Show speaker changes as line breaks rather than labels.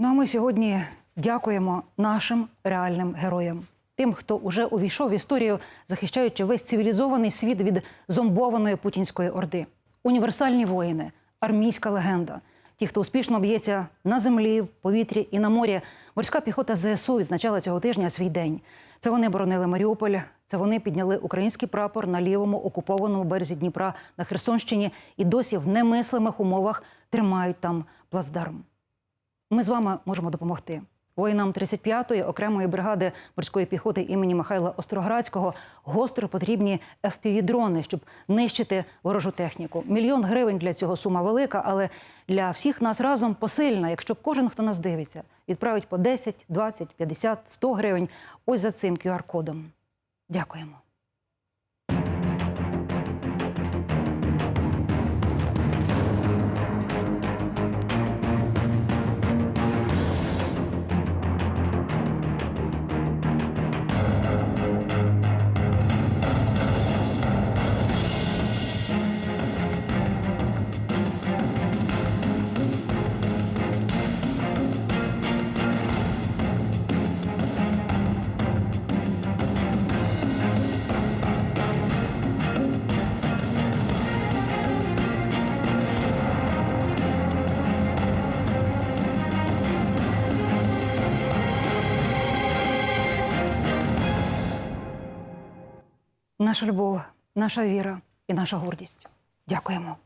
Ну а ми сьогодні дякуємо нашим реальним героям, тим, хто уже увійшов в історію, захищаючи весь цивілізований світ від зомбованої путінської орди. Універсальні воїни, армійська легенда. Ті, хто успішно б'ється на землі, в повітрі і на морі, морська піхота ЗСУ відзначала цього тижня свій день. Це вони боронили Маріуполь. Це вони підняли український прапор на лівому окупованому березі Дніпра на Херсонщині і досі в немислимих умовах тримають там плацдарм. Ми з вами можемо допомогти. Воїнам 35-ї окремої бригади морської піхоти імені Михайла Остроградського гостро потрібні FPV-дрони, щоб нищити ворожу техніку. Мільйон гривень для цього сума велика, але для всіх нас разом посильна, якщо кожен, хто нас дивиться, відправить по 10, 20, 50, 100 гривень ось за цим QR-кодом. Дякуємо. Наша любов, наша віра і наша гордість. Дякуємо.